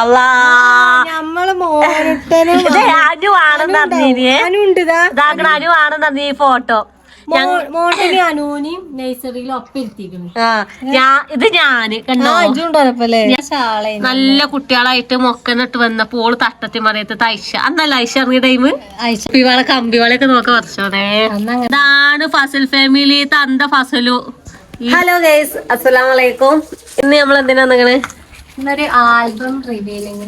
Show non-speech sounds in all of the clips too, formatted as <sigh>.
അല്ലാ നമ്മൾ മോനട്ടനും അറിഞ്ഞിരിയേ അറിഞ്ഞ ഈ ഫോട്ടോ. ഇത് ഞാൻ നല്ല കുട്ടികളായിട്ട് മൊക്കനിട്ട് വന്നപ്പോൾ ഓൾ തട്ടത്തി മറിയത്ത് തൈശ അന്നല്ല ഐശ ഇറങ്ങിയ ടൈം കമ്പി കമ്പിവാളൊക്കെ നോക്ക വർഷോനെ അന്നങ്ങനെ ഇതാണ് ഫസൽ ഫാമിലി തന്ത ഫസലു. ഹലോ ഗൈസ് അസ്സലാമലൈക്കും ഇന്ന് നമ്മൾ എന്തിനാ നിങ്ങൾ ഇന്നൊരു ആൽബം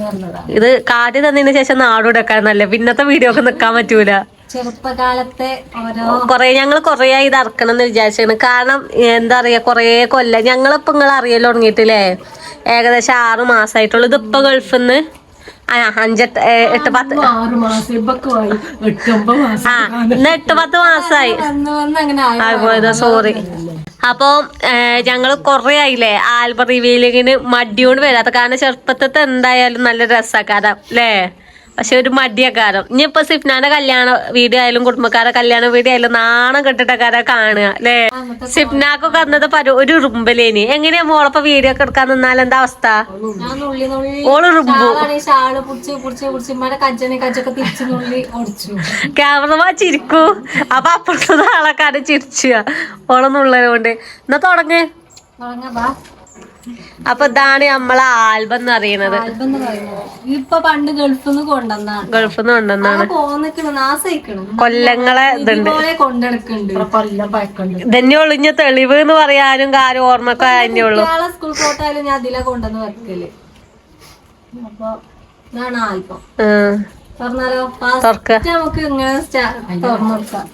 വന്നതാണ്. ഇത് കാറ്റ് തന്നതിന് ശേഷം നാടോടെക്കാൻ നല്ല പിന്നത്തെ വീഡിയോ ഒക്കെ നിക്കാൻ പറ്റൂല. ചെറുപ്പകാലത്തെ ഓരോ കൊറേ ഞങ്ങൾ കൊറേ ഇത് അറക്കണം എന്ന് വിചാരിച്ചാണ് കാരണം എന്താ പറയാ കൊറേ കൊല്ലം ഞങ്ങളിപ്പോ നിങ്ങൾ അറിയല്ലോ തുടങ്ങിയിട്ടില്ലേ? ഏകദേശം ആറ് മാസമായിട്ടുള്ളൂ ഇതിപ്പോ ഗൾഫിൽ നിന്ന് ആ അഞ്ചെട്ട് എട്ട് പത്ത്. ആ ഇന്ന് എട്ട് പത്ത് മാസമായി ആയിപ്പോയത് സോറി അപ്പൊ ഞങ്ങൾ കൊറേ ആയില്ലേ ആൽബം റിവീലിങ്ങിന് മടിയോണ്ട് വരാത്ത. കാരണം ചെറുപ്പത്തെ എന്തായാലും നല്ല രസക്കാരം അല്ലേ പക്ഷെ ഒരു മടിയക്കാരം ഇനിയിപ്പൊ സിഫ്നാന്റെ കല്യാണ വീഡിയോ ആയാലും കുടുംബക്കാരെ കല്യാണ വീഡിയോ ആയാലും നാണം കെട്ടിട്ടക്കാരെ കാണുക അല്ലേ? സിഫ്നാക്കൊക്കെ അന്നത്തെ പരു ഒരു ഉറുമ്പലേനി എങ്ങനെയാ മോളപ്പ വീഡിയോ ഒക്കെ എടുക്കാൻ നിന്നാൽ? എന്താ അവസ്ഥ? ഓൾ ക്യാമറമാ ചിരിക്കൂ. അപ്പൊ അപ്പുറത്തെ ആളെക്കാരെ ചിരിച്ചുക ഓളൊന്നുള്ളതുകൊണ്ട് എന്നാ തുടങ്ങ്. തുടങ്ങാ അപ്പൊ ഇതാണ് നമ്മളെ ആൽബം എന്ന് പറയുന്നത്. ആൽബം എന്ന് പറയുന്നത്. ഇപ്പൊ പണ്ട് ഗൾഫിൽ നിന്ന് കൊണ്ടുവന്നാണ് ഗൾഫിൽ നിന്ന് കൊണ്ടുവന്നാണ് പോന്നിക്കണ് നാസയിക്കണം. കൊല്ലങ്ങളെ ഇതുണ്ട്. ഇതന്നെ ഒളിഞ്ഞ തെളിവ് എന്ന് പറയാനും കാര്യം ഓർമ്മക്കെ അതിന്റെ ഉള്ളു. സ്കൂൾ പോട്ടായാലും ഞാൻ അതിലെ കൊണ്ടുവന്ന് വെക്കൽ. അപ്പൊ ഇതാണ് ആൽബം. തുറന്നാലോ നമുക്ക് ഇങ്ങനെ തുറന്നു കൊടുക്കാം.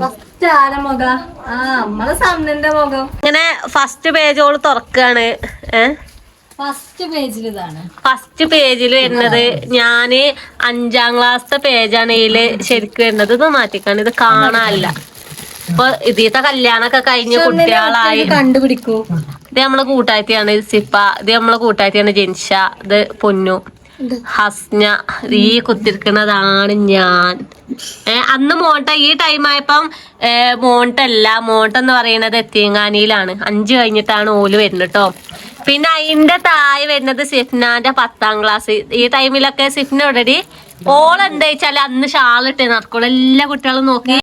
ഫസ്റ്റ് ആരെ മുഖ ആ നമ്മളെ മുഖം ഇങ്ങനെ ഫസ്റ്റ് പേജോൾ തുറക്കാണ്. ഏഹ് ഫസ്റ്റ് പേജിൽ ഇതാണ്. ഫസ്റ്റ് പേജിൽ വരുന്നത് ഞാൻ അഞ്ചാം ക്ലാസ്സത്തെ പേജാണ് ഇതിൽ ശരിക്കും വരുന്നത്. ഇത് മാറ്റിക്കാണ്. ഇത് കാണാനല്ല. ഇപ്പൊ ഇതിത്തെ കല്യാണൊക്കെ കഴിഞ്ഞ കുട്ടികളായി. കണ്ടുപിടിക്കൂ. ഇത് നമ്മളെ കൂട്ടായത്തിയാണ് സിപ്പ. ഇത് നമ്മളെ കൂട്ടായത്തിയാണ് ജിൻഷ. ഇത് പൊന്നു. ഹസ്ന. ഈ കുത്തിരിക്കുന്നതാണ് ഞാൻ. അന്ന് മോണ്ട ഈ ടൈം ആയപ്പം ഏ, മോണ്ടല്ല മോണ്ട എന്ന് പറയുന്നത് എത്തിയങ്ങാനിയിലാണ് അഞ്ച് കഴിഞ്ഞിട്ടാണ് ഓൽ വരുന്നത് കേട്ടോ പിന്നെ അതിന്റെ താഴെ വരുന്നത് സിഫ്നാന്റെ പത്താം ക്ലാസ് ഈ ടൈമിലൊക്കെ സിഫ്ന ഓൾറെഡി ഓൾ എന്താ വെച്ചാൽ അന്ന് ഷാളിട്ട് നടക്കുള്ളൂ. എല്ലാ കുട്ടികളും നോക്കി.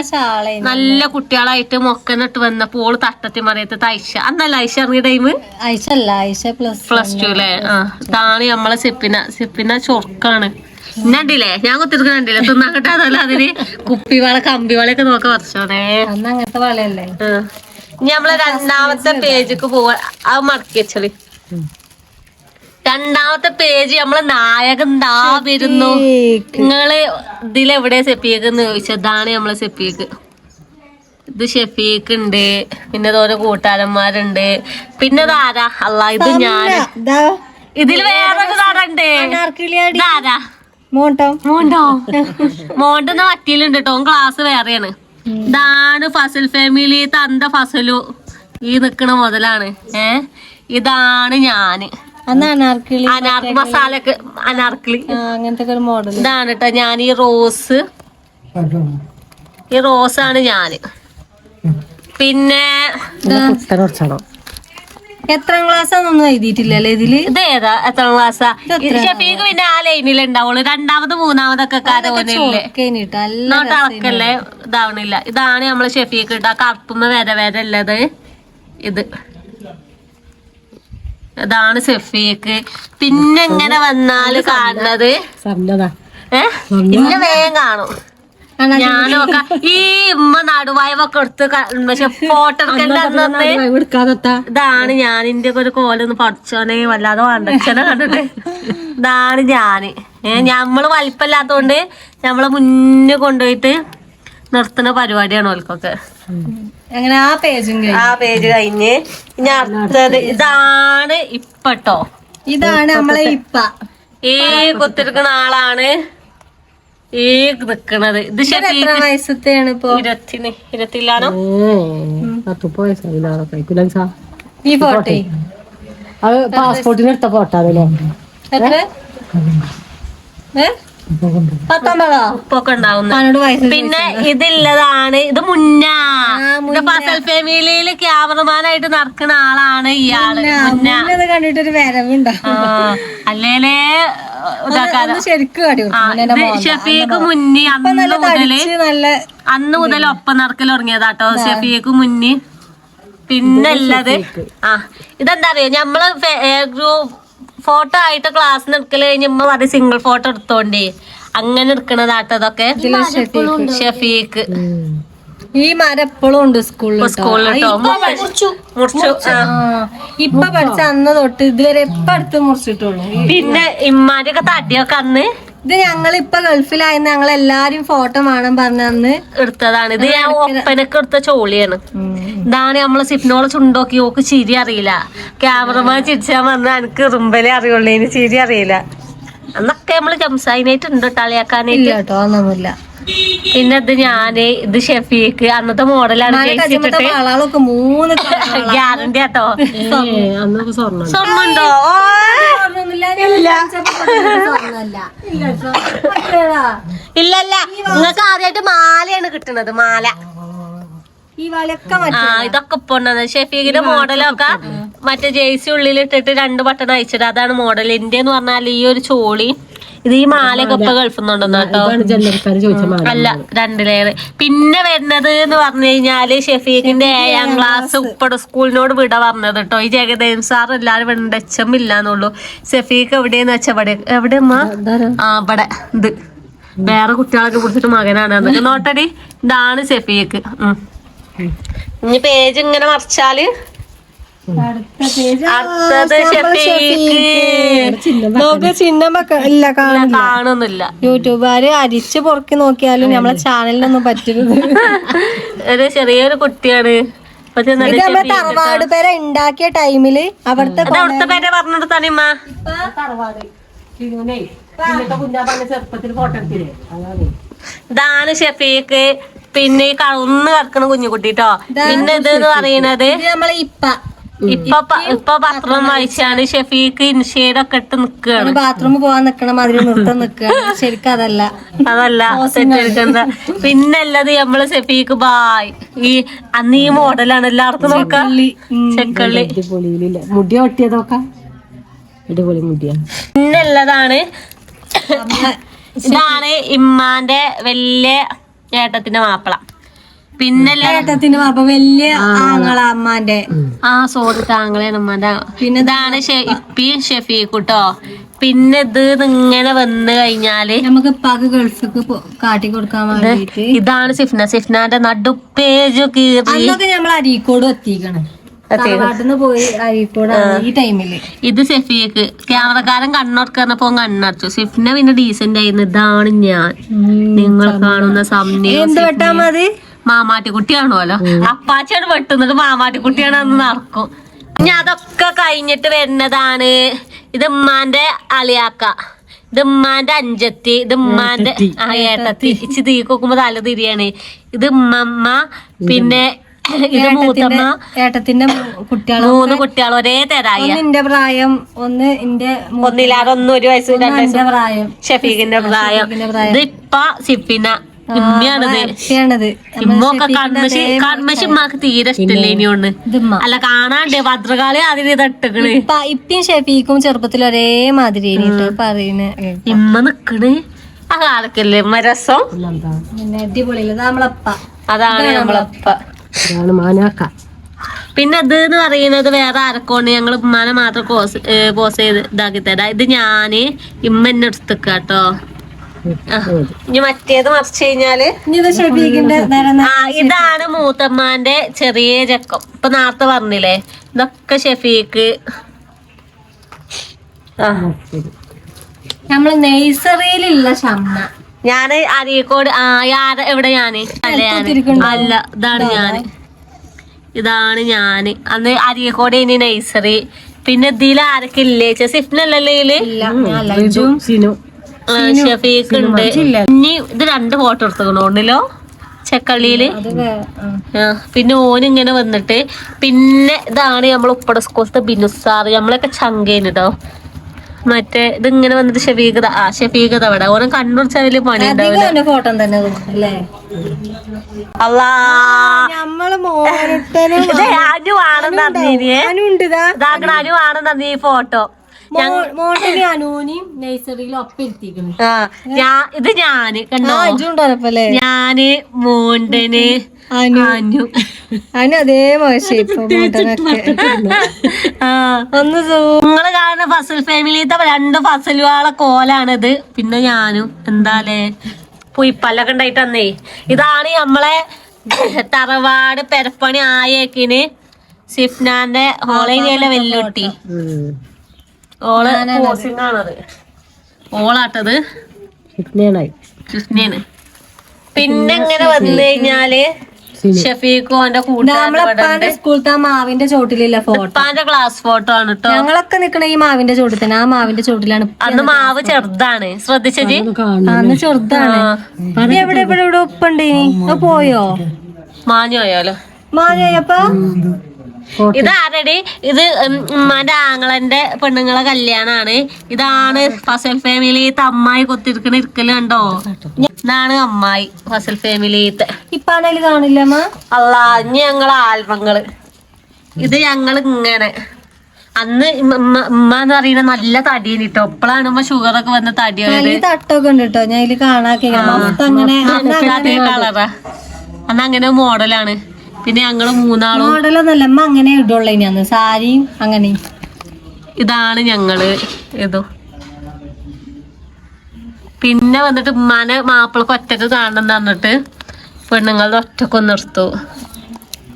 നല്ല കുട്ടികളായിട്ട് മൊക്കനിട്ട് വന്നപ്പോൾ ഓൾ തട്ടത്തി മറിയത്ത് ഐഷ. അന്നല്ല ഐഷ ഇറങ്ങിയ ടൈം ഐഷ അല്ല ഐഷ പ്ലസ് പ്ലസ് ടു അല്ലേ ആ ഇതാണ് നമ്മളെ സിപ്പിന സിപ്പിന ചൊർക്കാണ്. ഇന്നണ്ടില്ലേ ഞാൻ കുത്തിരിക്കണ്ടില്ലേ തിന്നാൻ കിട്ടാതല്ല അതിന് കുപ്പിവാള കമ്പിവളയൊക്കെ നോക്ക വർഷോനെ അന്ന് അങ്ങനത്തെ വളയല്ലേ? ഇനി നമ്മളെ രണ്ടാമത്തെ പേജിക്ക് പോവാ. അത് മടക്കി വെച്ചളി. രണ്ടാമത്തെ പേജ് നമ്മളെ നായകൻ ദാ വരുന്നു. നിങ്ങൾ ഇതിലെവിടെ സെപ്പിയേക്ക് എന്ന് ചോദിച്ചതാണ് നമ്മളെ സെപ്പിയേക്ക് ഇത് ഷെഫീക്ക് ഉണ്ട് പിന്നെ ഓരോ കൂട്ടുകാരന്മാരുണ്ട് പിന്നെ ഇതാരാ അല്ല ഇത് ഞാൻ ഇതിൽ വേറൊരു നടണ്ട് ഇതാരാ? മോട്ടോ മോണ്ടോ മോണ്ടെന്ന് വറ്റിയിലുണ്ട് കേട്ടോ ക്ലാസ് വേറെയാണ് ഇതാണ് ഫസൽ ഫാമിലി തന്ത ഫസലു ഈ നിക്കണ മുതലാണ് ഏ ഇതാണ് ഞാൻ അനാർക്കിളി അനാർക്ക് മസാലക്ക് അനാർക്കിളി അങ്ങനത്തെ ഒരു മോഡൽ ഇതാണ് കേട്ടോ ഞാൻ ഈ റോസ് ഈ റോസാണ് ഞാൻ പിന്നെ എത്രാം ക്ലാസ് ഒന്നും എഴുതിയിട്ടില്ലല്ലേ ഇതിൽ? ഇത് ഏതാ? എത്ര ക്ലാസ്സാ ഷഫീഖ് പിന്നെ ആ ലൈനിൽ ഉണ്ടാവുള്ളൂ രണ്ടാമത് മൂന്നാമതൊക്കെ കാരോനില്ലേ കഴിഞ്ഞിട്ട് നല്ല നോട്ട് അളക്കല്ലേ? ഇതാവണില്ല. ഇതാണ് നമ്മൾ ഷഫീഖ് ഇട്ട കറുപ്പുമ്പ വേറെ വേറെ ഉള്ളത്. ഇത്. ഇതാണ് ഷഫീഖ്. പിന്നെ ഇങ്ങനെ വന്നാൽ കാണുന്നത്? ഏഹ് ഇന്ന വേഗം കാണും. ഞാനൊക്കെ ഈ ഉമ്മ നടുവായൊക്കെ എടുത്ത് പക്ഷെ ഫോട്ടോ എടുക്കണ്ടെന്ന് ഇതാണ് ഞാൻ ഇന്ത്യ ഒരു കോലൊന്ന് പഠിച്ചോനെ വല്ലാതെ വണ്ടച്ചനെ കണ്ടിട്ട്. ഇതാണ് ഞാൻ ഏ ഞമ്മൾ വലിപ്പല്ലാത്തോണ്ട് ഞമ്മളെ മുന്നേ കൊണ്ടുപോയിട്ട് നിർത്തുന്ന പരിപാടിയാണ് ഓൽക്കൊക്കെ. അങ്ങനെ ആ പേജും ആ പേജ് കഴിഞ്ഞ് ഇനി അടുത്തത് ഇതാണ് ഇപ്പട്ടോ. ഇതാണ് നമ്മളെ ഇപ്പ. ഈ കുത്തിരിക്കുന്ന ആളാണ്. ഈ നിക്കണത്. ഇത് വയസ്സത്തെയാണ് ഇപ്പൊ? ഇരുപത്തിന് ഇരുപത്തില്ലാനോ ഈ ഫോട്ടോ അത് പാസ്പോർട്ടിന് എടുത്ത ഫോട്ടോ അതല്ലേ ഉപ്പൊക്കെ ഉണ്ടാവുന്നത്. പതിനെട്ട് പിന്നെ ഇതില്ലതാണ്. ഇത് മുന്ന. ഫസൽ ഫാമിലിയിൽ ക്യാമറമാനായിട്ട് നടക്കുന്ന ആളാണ് ഇയാൾ. മുന്ന. കണ്ടിട്ട് ഒരു അല്ലേലേ ഷഫീഖ് മുന്നി അന്ന് മുതൽ അന്ന് മുതൽ ഒപ്പം നടക്കൽ തുടങ്ങിയതാട്ടോ ഷഫീഖ് മുന്നി. പിന്നല്ലത്. ആ ഇതെന്താ അറിയോ? നമ്മൾ ഗ്രൂപ്പ് ഫോട്ടോ ആയിട്ട് ക്ലാസ് എടുക്കൽ കഴിഞ്ഞ് അത് സിംഗിൾ ഫോട്ടോ എടുത്തോണ്ടി. അങ്ങനെ എടുക്കണതാട്ടോ അതൊക്കെ ഷഫീഖ്. ഈ മരം എപ്പോഴും ഉണ്ട് സ്കൂളിൽ. ഇപ്പൊ പഠിച്ച അന്ന് തൊട്ട് ഇതുവരെ ഇപ്പൊ അടുത്ത് മുറിച്ചിട്ടുള്ളൂ. പിന്നെ ഇമ്മാരൊക്കെ തട്ടിയൊക്കെ അന്ന് ഇത് ഞങ്ങൾ ഇപ്പൊ ഗൾഫിലായിരുന്നു ഞങ്ങൾ എല്ലാരും ഫോട്ടോ വേണം പറഞ്ഞ അന്ന് എടുത്തതാണ്. ഇത് ഞാൻ ഒപ്പനൊക്കെ എടുത്ത ചോളിയാണ്. ഇതാണ് നമ്മളെ സിപ്നോൾ ചുണ്ടോക്കി ഓക്ക് ചിരി അറിയില്ല. ക്യാമറമാൻ ചിരിച്ചാൽ വന്ന എനിക്ക് റുമ്പലേ അറിയുള്ളൂ ഇനി ചിരി അറിയില്ല. അന്നൊക്കെ നമ്മൾ ജംസായിനായിട്ട് ഉണ്ട് ഇല്ല കളിയാക്കാനായിട്ട് കേട്ടോ ഒന്നുമില്ല പിന്നെ ഇത് ഞാൻ ഇത് ഷെഫീക്ക് അന്നത്തെ മോഡലാണ് മൂന്ന് ഗ്യാരണ്ടി <laughs> ആട്ടോ. സ്വർണുണ്ടോ? ഇല്ലല്ല ഇല്ല. ഇല്ല നിങ്ങൾക്ക് ആദ്യമായിട്ട് മാലയാണ് കിട്ടുന്നത് മാല. ഈ വളയൊക്കെ ആ ഇതൊക്കെ ഇപ്പൊ ഷെഫീഖിന്റെ മോഡലൊക്കെ മറ്റേ ജേഴ്സി ഉള്ളിൽ ഇട്ടിട്ട് രണ്ട് ബട്ടൺ അയച്ചിട്ട് അതാണ് മോഡൽ. എന്റെ എന്ന് പറഞ്ഞാൽ ഈ ഒരു ചോളി ഇത് ഈ മാലയൊക്കെ ഇപ്പൊ ഗൾഫിൽ നിന്നുണ്ടെന്ന് കേട്ടോ. അല്ല രണ്ട് ലെയർ പിന്നെ വരുന്നത് എന്ന് പറഞ്ഞു കഴിഞ്ഞാൽ ഷെഫീഖിന്റെ ഏഴാം ക്ലാസ് ഉപ്പട സ്കൂളിനോട് വിട പറഞ്ഞത് കേട്ടോ. ഈ ജഗദേവ് സാർ എല്ലാരും ഇവിടെ എച്ചം ഇല്ലാന്നുള്ളൂ. ഷെഫീഖ് എവിടെയെന്ന് വെച്ചാ ഇവിടെ. എവിടെ അമ്മ ആ ഇവിടെ. ഇത്. വേറെ കുട്ടികളൊക്കെ കുടിച്ചിട്ട് മകനാണ്. അതൊക്കെ നോട്ടടി. ഇതാണ് ഷെഫീഖ്. ഉം. ഇനി പേജ് ഇങ്ങനെ മറിച്ചാൽ? അടുത്ത പേജ് അടുത്തത് ഷെഫീഖ് നോക്ക് ചിഹ്നം ഇല്ല കാണുന്നില്ല. യൂട്യൂബുകാര് അരിച്ച് പൊറുക്കി നോക്കിയാലും നമ്മളെ ചാനലിനൊന്നും പറ്റരുത്. ഒരു ചെറിയൊരു കുട്ടിയാണ്. തറവാട് പേര ഉണ്ടാക്കിയ ടൈമിൽ അവിടുത്തെ അവിടുത്തെ പേരെ പറഞ്ഞെടുത്താണിമ്മ ഇതാണ് ഷെഫീഖ്. പിന്നെ ഈ കളർന്ന് കിടക്കണ കുഞ്ഞുകുട്ടിട്ടോ? പിന്നെ ഇത് എന്ന് പറയുന്നത് നമ്മളെ ഇപ്പ. ഇപ്പൊ ഇപ്പൊ പത്രം വായിച്ചാണ് ഷെഫീഖ് ഇൻഷേഡൊക്കെ ഇട്ട് നിക്കുകയാണ് ബാത്റൂമിൽ പോവാൻ നിക്കണ മാതിരി നിർത്തം നിക്കുക ശരിക്കും അതല്ല. അതല്ല തെറ്റെടുക്കണ്ട പിന്നെ ഉള്ളത് നമ്മൾ ഷെഫീക്ക് ബായ്. ഈ അന്ന് ഈ മോഡലാണ് എല്ലാവർക്കും നോക്കാം. ചെക്കള്ളി. മുടി ഒട്ടിയതൊക്കെ അടിപൊളി മുടിയാണ് പിന്നെ ഉള്ളതാണ് ഇതാണ് ഇമ്മാന്റെ വലിയ ഏട്ടത്തിന്റെ മാപ്പിള. പിന്നെ ഏട്ടത്തിന്റെ മാപ്പ വലിയ ആങ്ങള അമ്മാന്റെ. ആ സോറി താങ്കളെ അമ്മാന്റെ പിന്നെ ഇതാണ് ഇപ്പിയും ഷെഫീഖുട്ടോ. പിന്നെ ഇത് ഇങ്ങനെ വന്ന് കഴിഞ്ഞാൽ നമുക്ക് ഇപ്പാക്ക് ഗൾഫിക്ക് കാട്ടി കൊടുക്കാൻ വേണ്ടിട്ട്. ഇതാണ് സിഫ്ന. സിഫ്നാന്റെ നടുപ്പേജ് കീറി അന്നൊക്കെ നമ്മൾ അരീക്കോട് എത്തിക്കണം. ഇത് സെഫിയക്ക് ക്യാമറക്കാരൻ കണ്ണോർക്കറിനപ്പോ കണ്ണടച്ചു. സെഫിനെ പിന്നെ ഡീസെന്റ് ആയിരുന്നു. ഇതാണ് ഞാൻ. നിങ്ങൾ കാണുന്ന മതി? മാമാട്ടിക്കുട്ടിയാണോലോ? അപ്പാച്ചിയാണ് വെട്ടുന്നത്. മാമാട്ടിക്കുട്ടിയാണ് അന്ന് നടക്കും. ഇനി അതൊക്കെ കഴിഞ്ഞിട്ട് വരുന്നതാണ് ഇത് ഉമ്മാന്റെ അളിയാക്ക. ഇത് ഉമ്മാന്റെ അഞ്ചത്തി. ഇത് ഉമ്മാന്റെ ആ ഏട്ടത്തി. ഇച്ചി തീ കൊക്കുമ്പോ തല തിരിയാണ്. ഇത് ഉമ്മമ്മ പിന്നെ ഇത് മൂത്തമ്മ ഏട്ടത്തിന്റെ കുട്ടികൾ മൂന്ന് കുട്ടികൾ ഒരേ തരായ. എന്റെ പ്രായം ഒന്ന് എന്റെ ഒന്നില്ലാതെ ഒന്ന് ഒരു വയസ്സ് രണ്ട് വയസ്സ്. പ്രായം. ഷഫീഖിന്റെ പ്രായം. ഇത് ഇപ്പ സിപ്പിന ഇമ്മയാണിത്. ഇമ്മൊക്കെ കൺമശി കൺമശി ഉമ്മാക്ക് തീരെ ഇഷ്ടല്ലേ ഇനിയൊണ്ട് ഇതുമ്മ അല്ല കാണാണ്ട് ഭദ്രകാളി അതിന് തട്ടുകൾ ഇപ്പം ഇപ്പിയും ഷെഫീക്കും ചെറുപ്പത്തിൽ ഒരേ മാതിരി പറയുന്നത് ഇമ്മ നിക്കണ്. ആ കാലക്കല്ലേ ഇമ്മ രസം. പിന്നെ അടിപൊളിയില്ല നമ്മളപ്പ അതാണ് നമ്മളപ്പ. ഇതാണ് മാനാക്ക. പിന്നെ ഇത് എന്ന് പറയുന്നത് വേറെ ആരൊക്കെയാണ് ഞങ്ങൾ ഉമ്മാനെ മാത്രം കോസ് പോസ് ചെയ്ത് ഇതാക്കി തരാം. ഇത് ഞാൻ ഇമ്മ എന്നെ എടുത്തേക്ക കേട്ടോ ഇനി മറ്റേത് മറിച്ച് കഴിഞ്ഞാൽ ഇതാണ് മൂത്തമ്മാന്റെ ചെറിയ ചക്കം. ഇപ്പൊ നേരത്തെ പറഞ്ഞില്ലേ? ഇതൊക്കെ ഷെഫീക്ക്. നമ്മൾ നെയ്സറിയിലുള്ള ഷമ്മ. ഞാൻ അരീക്കോട് ആ എവിടെ ഞാൻ? അല്ല ഞാൻ? അല്ല ഇതാണ് ഞാൻ. ഇതാണ് ഞാൻ. അന്ന് അരീക്കോട് ഇനി നൈസറി പിന്നെ ഇതിൽ ആരൊക്കെ ഇല്ലേ? സിഫ്നല്ലല്ലേ ഇതിൽ? ഷെഫീക്ക് ഉണ്ട്. ഇനി ഇത് രണ്ട് ഫോട്ടോ ചെക്കള്ളിയിൽ. വേ- ആ. ആ, പിന്നെ ഓൻ ഇങ്ങനെ വന്നിട്ട്. പിന്നെ ഇതാണ് നമ്മൾ ഉപ്പട സ്കൂളത്തെ ബിനുസാറ് നമ്മളൊക്കെ ചങ്കേന് കേട്ടോ മറ്റേ ഇതിങ്ങനെ വന്നിട്ട് ഷഫീഖത ആ ഷഫീഖത അവിടെ ഓരോ കണ്ണുടിച്ചാൽ വലിയ പണി ഉണ്ടാവില്ല. അവന്റെ ഫോട്ടോ തന്നെ അല്ലേ? അല്ലാ നമ്മൾ മോനത്തനും ഇത് അനു ആണെന്ന് അറിഞ്ഞേ അനുണ്ട് ഇതാ ഇതാക്കണ അനു ആണെന്ന് അറിഞ്ഞ ഈ ഫോട്ടോ. മോട്ടനും നഴ്സറിയിൽ ആ ഞാ ഇത് ഞാൻ കണ്ടോ? ഞാൻ മോണ്ടന് അനു. അനു. അനു അതേ ഒന്ന് നിങ്ങൾ കാണുന്ന ഫസൽ ഫാമിലിത്തെ രണ്ട് ഫസലുകളെ കോലാണിത്. പിന്നെ ഞാനും. എന്താലേ? പുയിപ്പല്ലൊക്കെ ഉണ്ടായിട്ട് അന്നേ ഇതാണ് നമ്മളെ തറവാട് പെരപ്പണി ആയേക്കിന് സിഫ്നാന്റെ ഹോളേനിയയിലെ വെല്ലുട്ടി. ഓൾ ഓളാട്ടത്. പിന്നെ ഇങ്ങനെ വന്നു കഴിഞ്ഞാൽ? ഷഫീഖും ഓന്റെ നമ്മളെ ഉപ്പാന്റെ സ്കൂളത്തെ ആ മാവിന്റെ ചോട്ടിലില്ല ഫോട്ടോ. ക്ലാസ് ഫോട്ടോ ആണ് കേട്ടോ ഞങ്ങളൊക്കെ നിക്കണ ഈ മാവിന്റെ ചോട്ടിൽ തന്നെ. ആ മാവിന്റെ ചോട്ടിലാണ് അന്ന് മാവ് ചെറുതാണ്. ശ്രദ്ധിച്ചജി അന്ന് ചെറുതാണ്. എവിടെ എവിടെ ഇവിടെ ഉപ്പുണ്ട്? ഇനി അത് പോയോ? മാഞ്ഞു പോയാലോ? മാഞ്ഞപ്പ ഇത് ആരടി ഇത് ഉമ്മാന്റെ ആങ്ങളന്റെ പെണ്ണുങ്ങളെ കല്യാണാണ്. ഇതാണ് ഫസൽ ഫാമിലിത്തെ അമ്മായി കൊത്തിരിക്കണ ഇരിക്കൽ കണ്ടോ? ഇതാണ് അമ്മായി ഫസൽ ഫാമിലിത്തെ ഇപ്പാണേലും കാണില്ല അല്ല ഇനി ഞങ്ങളെ ആൽബങ്ങൾ. ഇത് ഞങ്ങൾ ഇങ്ങനെ. അന്ന് ഉമ്മ എന്ന് പറയുന്ന നല്ല തടിയാണ് കേട്ടോ. ഇപ്പോഴാണ് ഉമ്മ ഷുഗർ ഒക്കെ വന്ന തടിയായത് ഈ തട്ടൊക്കെ ഉണ്ട് കേട്ടോ. ഞാൻ കളറാ അന്ന് അങ്ങനെ മോഡലാണ് പിന്നെ ഞങ്ങൾ മൂന്നാളും മോഡലൊന്നല്ല അമ്മ അങ്ങനെ ഇടുള്ള സാരിയും അങ്ങനെ. ഇതാണ് ഞങ്ങൾ ഇതോ. പിന്നെ വന്നിട്ട് ഉമ്മാനെ മാപ്പിളക്ക് ഒറ്റയ്ക്ക് കാണണം എന്ന് പറഞ്ഞിട്ട് പെണ്ണുങ്ങളുടെ ഒറ്റയ്ക്ക് നിർത്തു.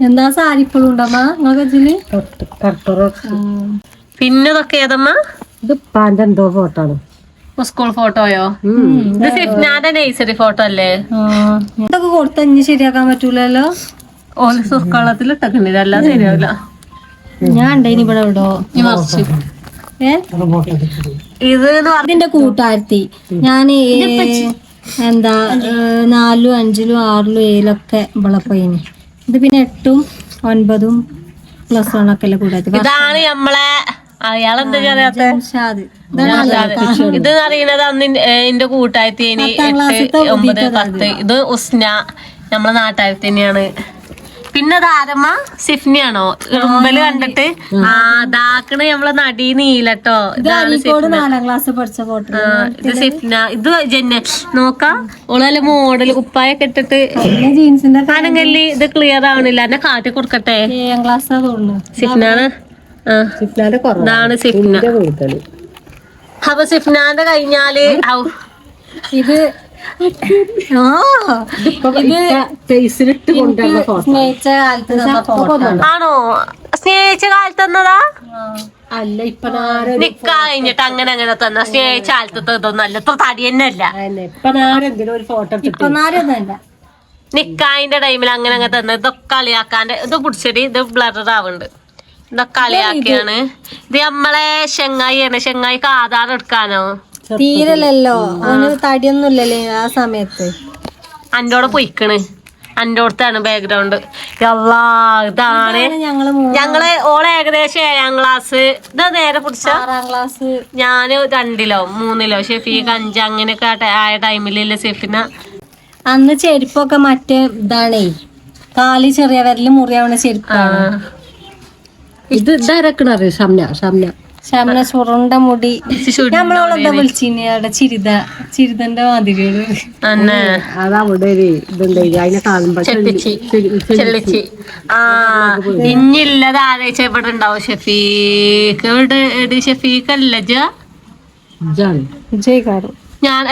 എന്താ സാരി ഇപ്പോഴും ഉണ്ടമ്മ നിങ്ങൾക്ക് ഇതിൽ പിന്നെ ഇതൊക്കെ ഏതമ്മ? ഇത് പാന്റെ എന്തോ ഫോട്ടോ ആണ്. സ്കൂൾ ഫോട്ടോയോ ഇത് സിഫ്നാന്റെ നേഴ്സറി ഫോട്ടോ അല്ലേ? ഇതൊക്കെ കൊടുത്ത ശരിയാക്കാൻ പറ്റൂലല്ലോ? ഓൽ അല്ലാതെ ശരിയാവില്ല ഞാൻ ഇവിടെ ഇവിടോ ഈ മറിച്ച്. ഏ? ഇത് എന്ന് പറഞ്ഞ അതിന്റെ കൂട്ടാരത്തി. ഞാൻ എന്താ നാലിലും അഞ്ചിലും ആറിലും ഏഴിലൊക്കെ ഇവിടെ പോയിന്. ഇത് പിന്നെ എട്ടും ഒൻപതും പ്ലസ് വൺ ഒക്കെ അല്ലേ കൂട്ടാരത്തി ഇതാണ് നമ്മളെ അയാളെന്താ പറയാത്ത ഷാദ്. ഇതാണ് ഇത് അറിയണത് അന്ന് ഇൻ- എന്റെ കൂട്ടായത്തേനി എട്ട് ഒമ്പത് പത്ത്. ഇത് ഉസ്ന നമ്മളെ നാട്ടായത്തി തന്നെയാണ് പിന്നെ താരമ്മ സിഫ്നിയാണോ? റുമ്പൽ കണ്ടിട്ട്? ആ. ഇതാക്കണ നമ്മളെ നടി നീലട്ടോ. ഇതാണ് നാലാം ക്ലാസ് പഠിച്ച ഫോട്ടോ ഇത് സിഫ്ന. ഇത് ജന്നെ. നോക്കാം. ഓളല്ല മോഡൽ കുപ്പായൊക്കെ ഇട്ടിട്ട്. ജീൻസിന്റെ ഇത് ക്ലിയർ ആവണില്ല. എന്നെ കാട്ടി കൊടുക്കട്ടെ. ഏഴാം തോന്നുന്നു. സിഫ്നാണ്? ഇതാണ് സിഫ്ന. അപ്പൊ സിഫ്നാന്റെ കഴിഞ്ഞാൽ ഇത് ആണോ. സ്നേഹിച്ച കാലത്ത് തന്നതാ? അല്ല ഇപ്പൊ നിക്കാ കഴിഞ്ഞിട്ട് അങ്ങനെ അങ്ങനെ തന്ന. സ്നേഹിച്ച കാലത്ത് ഇതൊന്നും അല്ല. ഇത്ര തടി തന്നെ അല്ല. ഇപ്പൊ നിക്കായിന്റെ ടൈമിൽ അങ്ങനെ അങ്ങനെ തന്നെ. ഇതൊക്കെ കളിയാക്കാന്റെ ഇത് പിടിച്ചിട്ട് ഇത് ബ്ലഡർ ആവുന്നുണ്ട് ഇതൊക്കെ കളിയാക്കിയാണ്. ഇത് നമ്മളെ ചെങ്ങായി ആണ്. ചെങ്ങായിക്ക് ആധാർ എടുക്കാനോ? തീരല്ലല്ലോ അവന് തടിയൊന്നും ഇല്ലല്ലേ ആ സമയത്ത്. അന്റോടെ പൊയ്ക്കണ്. അന്റോടത്താണ് ബാക്ക്ഗ്രൗണ്ട് ഇതാണ്. ഞങ്ങൾ മൂന്ന് ഞങ്ങൾ ഓളെ ഏകദേശം ഏഴാം ക്ലാസ് ഇതാ നേരെ പിടിച്ച. ആറാം ക്ലാസ് ഞാൻ രണ്ടിലോ മൂന്നിലോ. ഷെഫീഖ് അഞ്ച് അങ്ങനെയൊക്കെ ആയ ടൈമിലല്ലേ ഷെഫിന അന്ന് ചെരുപ്പൊക്കെ മറ്റേ ഇതാണേ. കാലി ചെറിയ വിരൽ മുറിയാവണ ചെരുപ്പാണ്. ഇത് ഇതാരക്കണത് ഷംന ഷംന. ശമന ചുരുണ്ട മുടി. നമ്മളോളെന്താ വിളിച്ചിന്? അവിടെ ചിരിത. ചിരിതന്റെ മാതിരിയോട് അതവിടെ അവിടെ ഒരു ഇതുണ്ടായി. അതിനെ കാണുമ്പോ ചെള്ളിച്ചി ആ ഇഞ്ഞില്ലത് ആലോചിച്ച ഇവിടെ ഉണ്ടാവും ഷെഫീഖ് ഇവിടെ എടി ഷെഫീഖ് അല്ല ഞാൻ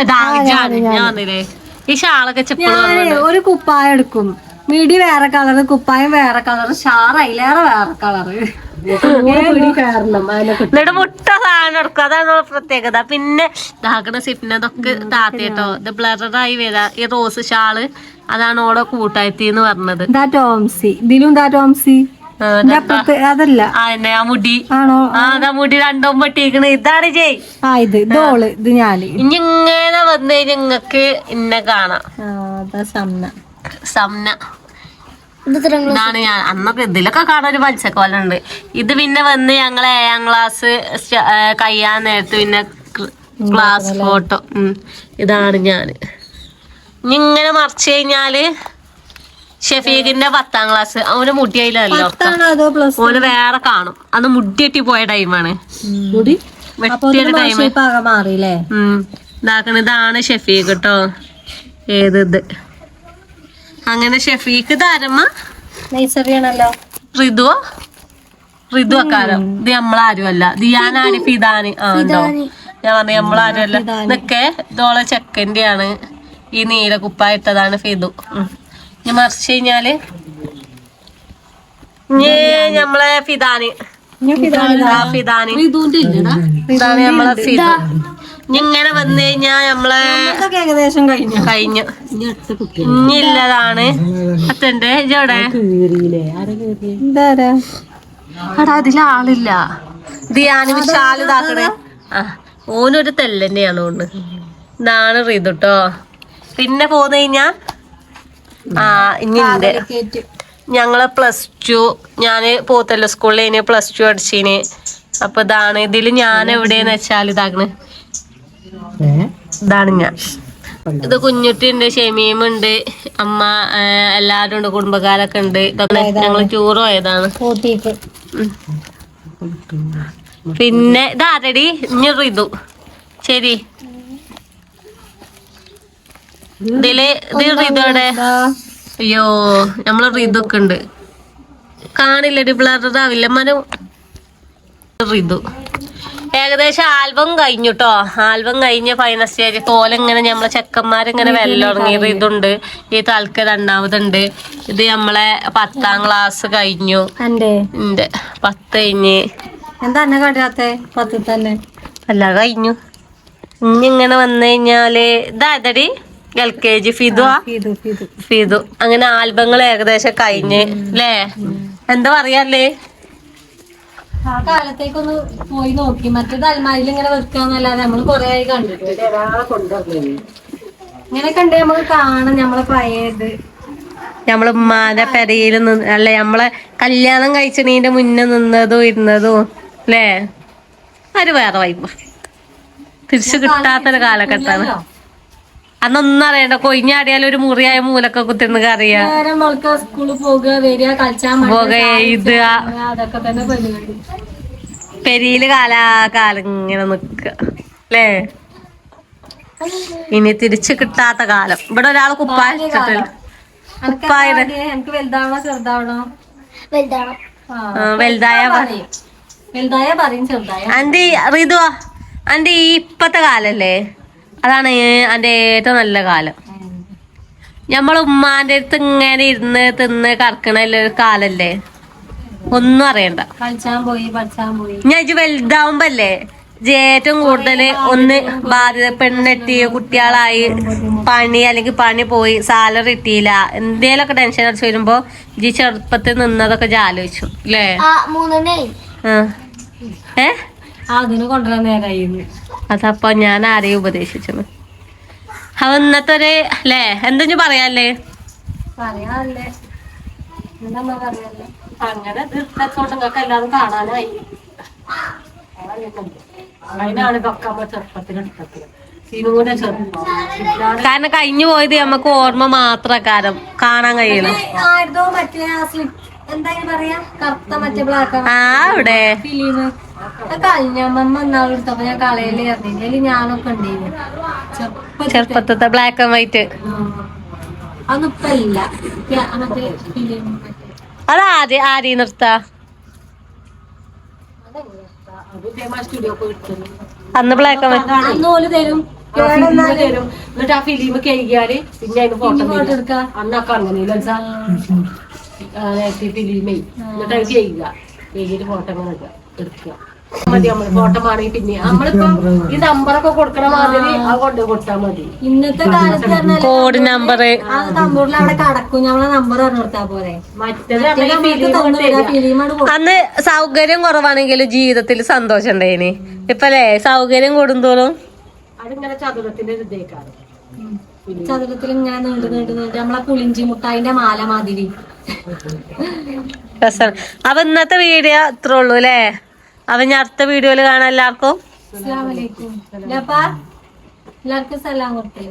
ഞാനില്ലേ? ഈ ഷാളൊക്കെ ഒരു കുപ്പായം എടുക്കും മിടി വേറെ കളറ് കുപ്പായം വേറെ കളറ് ഷാർ അതിലേറെ വേറെ കളറ്. എന്നിട്ട് മുട്ട സാധനം എടുക്കും. അതാണ് പ്രത്യേകത. പിന്നെ ഇതാക്കണ സിപ്പിന് അതൊക്കെ താത്തിട്ടോ ഇത് ബ്ലറായി വരാ. ഈ റോസ് ഷാൾ അതാണ് ഓടെ കൂട്ടായത്തി എന്ന് പറഞ്ഞത്. ടോംസി. ഇതിലും ഇതാ ടോംസി. അതല്ല. ആ മുടി. ആണോ? ആ മുടി രണ്ടും പൊട്ടിക്കണ് ഇതാണ് ജയ്. ആ ഇത് ഇതോൾ ഇത് ഞാൻ. ഇനി ഇങ്ങനെ വന്നു കഴിഞ്ഞാൽ നിങ്ങക്ക് ഇന്നെ കാണാം. സമ്ന. സംന ഇതാണ് ഞാൻ. അന്നൊക്കെ ഇതിലൊക്കെ കാണാൻ ഒരു മത്സ്യക്കോല ഉണ്ട്. ഇത് പിന്നെ വന്ന് ഞങ്ങൾ ഏഴാം ക്ലാസ് കഴിയാൻ നേരത്ത് പിന്നെ ക്ലാസ് ഫോട്ടോ ഇതാണ് ഞാൻ. ഇനി ഇങ്ങനെ മറിച്ച് കഴിഞ്ഞാൽ ഷെഫീഖിന്റെ പത്താം ക്ലാസ് അവന് മുടിയായില്ലല്ലോ ഓന് വേറെ കാണും. അന്ന് മുടിയെട്ടി പോയ ടൈമാണ് വെട്ടിയൊരു ടൈം ഇതാക്കണ ഇതാണ് ഷെഫീഖ് കേട്ടോ ഏത് ഇത്? അങ്ങനെ ഷെഫീഖ് താരമ്മ. നൈസറി ആണല്ലോ ഋതുവോ ഋതു അക്കാരം. ഇത് നമ്മളാരും അല്ല. ദിയാനാണ് ഫിദാന് ആ ഉണ്ടോ? ഞാൻ പറഞ്ഞു നമ്മളാരും അല്ല. ഇതൊക്കെ ഇതോളെ ചെക്കന്റെ ആണ് ഈ നീല കുപ്പായിട്ടതാണ് ഫിദു. ഇനി മറിച്ച് കഴിഞ്ഞാൽ? ഞമ്മളെ നമ്മളെ ഫിദാന്. ഫിദാന്. ഫിദാന്. നമ്മളെ ഫിദു. ഇങ്ങനെ വന്നു കഴിഞ്ഞാ നമ്മളെ ഏകദേശം കഴിഞ്ഞു. കഴിഞ്ഞു. ഇനി അടുത്ത കുട്ടി ഇനി ഇല്ലതാണ്. അത്തന്റെ ഇജവിടെ കീറിയില്ലേ? ആരെ കീറിയേ? ആൾ വിശാൽ ഇതാക്കണേ. ആ ഓനൊരു തെല്ലന്നെയാണ് കൊണ്ട് ഇതാണ് റീതുട്ടോ പിന്നെ പോന്നു കഴിഞ്ഞാ ആ ഇനി ഞങ്ങൾ പ്ലസ് ടു ഞാൻ പോത്തല്ല സ്കൂളിൽ ഇനി പ്ലസ് ടു അടിച്ചീന് അപ്പൊ ഇതാണ് ഇതിൽ ഞാൻ എവിടെയെന്ന് വെച്ചാൽ ഇതാക്കണ്. ഇതാണ് ഞാൻ. ഇത് കുഞ്ഞുട്ടിണ്ട് ഷെമീമുണ്ട് അമ്മ എല്ലാരും ഉണ്ട് കുടുംബക്കാരൊക്കെ ഉണ്ട്. ഞങ്ങൾ ടൂർ പോയതാണ്. പിന്നെ ഇതാരടി ഇഞ്ഞൊരു ഇതു. ശരി. ഇതിൽ ഇത് റിതുവിടെ അയ്യോ നമ്മൾ റിതൊക്കെ ഉണ്ട് കാണില്ലടി ആവില്ല മനം റിതു ഏകദേശം ആൽബം കഴിഞ്ഞുട്ടോ. ആൽബം കഴിഞ്ഞ ഫൈനൽ സ്റ്റേജ് തോലിങ്ങനെ നമ്മളെ ചെക്കന്മാരിങ്ങനെ വെല്ലുടങ്ങി ഇതുണ്ട് ഈ തൽക്ക് രണ്ടാമതുണ്ട്. ഇത് നമ്മളെ പത്താം ക്ലാസ് കഴിഞ്ഞു. ഉണ്ട് പത്ത് കഴിഞ്ഞ്. എന്താ കണ്ടാത്തെ? തന്നെ. അല്ല കഴിഞ്ഞു. ഇനി ഇങ്ങനെ വന്നു കഴിഞ്ഞാൽ ഇതായതടി L K G Fidu Fidu. അങ്ങനെ ആൽബങ്ങൾ ഏകദേശം കഴിഞ്ഞ്. അല്ലേ എന്താ പറയാല്ലേ? ആ കാലത്തേക്കൊന്ന് പോയി നോക്കി. മറ്റേത് അൽമാരിയിൽ ഇങ്ങനെ വെക്കാന്നല്ലാതെ നമ്മൾ കൊറേ ആയി കണ്ടിട്ട് ഇങ്ങനെ കണ്ട് നമ്മൾ കാണാം നമ്മളെ പഴയത്. നമ്മൾ ഉമ്മാന്റെ പെരയിൽ നിന്ന് അല്ലെ നമ്മളെ കല്യാണം കഴിച്ചണീന്റെ മുന്നേ നിന്നതും ഇരുന്നതും അല്ലേ? അത് വേറെ വൈബ് തിരിച്ചു കിട്ടാത്തൊരു കാലഘട്ടമാണ്. അന്നൊന്നും അറിയണ്ട കൊയിഞ്ഞാടിയാലും ഒരു മുറിയായ മൂലൊക്കെ കുത്തിന്ന് കറിയാ. സ്കൂളിൽ പോകുക വരിക കളിച്ചാൽ പുക എഴുതുക. അതൊക്കെ തന്നെ പരിപാടി പെരിയിൽ കാലാകാലം ഇങ്ങനെ നിക്ക അല്ലേ ഇനി തിരിച്ചു കിട്ടാത്ത കാലം. ഇവിടെ ഒരാൾ കുപ്പായ? എനിക്ക് വലുതാവണോ. ചെറുതാവണോ വലുതായ പറ- പറയും. വലുതായ പറയും ചെറുതായ അന്റെ റിതുവാ. അന്റെ ഈ ഇപ്പത്തെ കാലല്ലേ? അതാണ് അന്റെ ഏറ്റവും നല്ല കാലം. നമ്മൾ ഉമ്മാന്റെ അടുത്ത് ഇങ്ങനെ ഇരുന്ന് തിന്ന് കറക്കണ ഒരു കാലല്ലേ? ഒന്നും അറിയണ്ട. ഞാൻ ഇജ്ജ് വലുതാവുമ്പല്ലേ ഏറ്റവും കൂടുതൽ ഒന്ന് ബാധ്യത പെണ്ണെട്ടി കുട്ടികളായി പണി അല്ലെങ്കിൽ പണി പോയി സാലറി കിട്ടിയില്ല. എന്തേലൊക്കെ ടെൻഷൻ അടിച്ച് വരുമ്പോ ഇജ്ജ് ചെറുപ്പത്തിൽ നിന്നതൊക്കെ ആലോചിച്ചു അല്ലേ ആ. അതിന് കൊണ്ടുവരാൻ നേരായിരുന്നു അതപ്പൊ ഞാൻ ആരെയും ഉപദേശിച്ചത്? അവ ഇന്നത്തെ ഒരു അല്ലേ? എന്തെങ്കിലും പറയാല്ലേ? പറയാല്ലേ അങ്ങനെ തീർച്ചയായിട്ടും നിങ്ങൾക്ക് എല്ലാതും കാണാനായി. അതിനാണ് ഇതൊക്കെ നമ്മൾ ചെറുപ്പത്തിലെടുത്തത് സിനുവിന്റെ ചെറുപ്പം. കാരണം കഴിഞ്ഞു പോയത് നമുക്ക് ഓർമ്മ മാത്ര മാത്രക്കാരം കാണാൻ കഴിയണം ആ അവിടെ. ഫിലിം ഞാൻ കളയിൽ ഞാനൊക്കെ ഉണ്ടായിരുന്നു ചെറുപ്പത്തിൽ ചെറുപ്പത്തെ ബ്ലാക്ക് ആൻഡ് വൈറ്റ് അത് ആര് ആരെയും നിർത്ത. സ്റ്റുഡിയോ പോയിട്ട് അന്ന് ബ്ലാക്ക് ആൻഡ് വൈറ്റ് അന്നോൽ തരും തരും. എന്നിട്ട് ആ ഫിലിം കഴിക്കാൽ പിന്നെ അതിന് ഫോട്ടോ ഫോട്ടോ എടുക്ക? അന്നൊക്കെ അങ്ങനെ ഫിലിമേ എന്നിട്ട് അത് ചെയ്യുക ചെയ്തിട്ട് ഫോട്ടോ അങ്ങനെ എടുക്കുക. മതി നമ്മൾ ഫോട്ടോ മാണെങ്കിൽ പിന്നെ നമ്മളിപ്പോ ഈ നമ്പറൊക്കെ കൊടുക്കണ മാതിരി അത് കൊണ്ട് കൊടുത്താൽ മതി. ഇന്നത്തെ കാലത്ത് പറഞ്ഞാൽ കോഡ് നമ്പർ ആ കമ്പ്യൂട്ടറിൽ അവിടെ കടക്കും. ഞമ്മളെ നമ്പർ പറഞ്ഞു പോരെ. മറ്റേത് നമുക്ക് തന്നു ഫിലിമാണ് അന്ന് സൗകര്യം കുറവാണെങ്കിലും ജീവിതത്തിൽ സന്തോഷം ഉണ്ടായിന്. ഇപ്പല്ലേ? സൗകര്യം കൂടുന്തോറും. അതിങ്ങനെ ചതുരത്തിന്റെ ഒരു ഇതേക്കാണ് ചതുരത്തിൽ ഇങ്ങനെ നീണ്ടു നീണ്ടു നീണ്ടു നമ്മളെ പുളിഞ്ചി മുട്ടായിന്റെ മാല മാതിരി. രസം. അപ്പൊ ഇന്നത്തെ വീഡിയോ ഇത്രേ ഉള്ളൂ അല്ലേ? അപ്പൊ ഞാൻ അടുത്ത വീഡിയോയിൽ കാണാം എല്ലാവർക്കും. എല്ലാവർക്കും സലാം കൊടുത്തേ.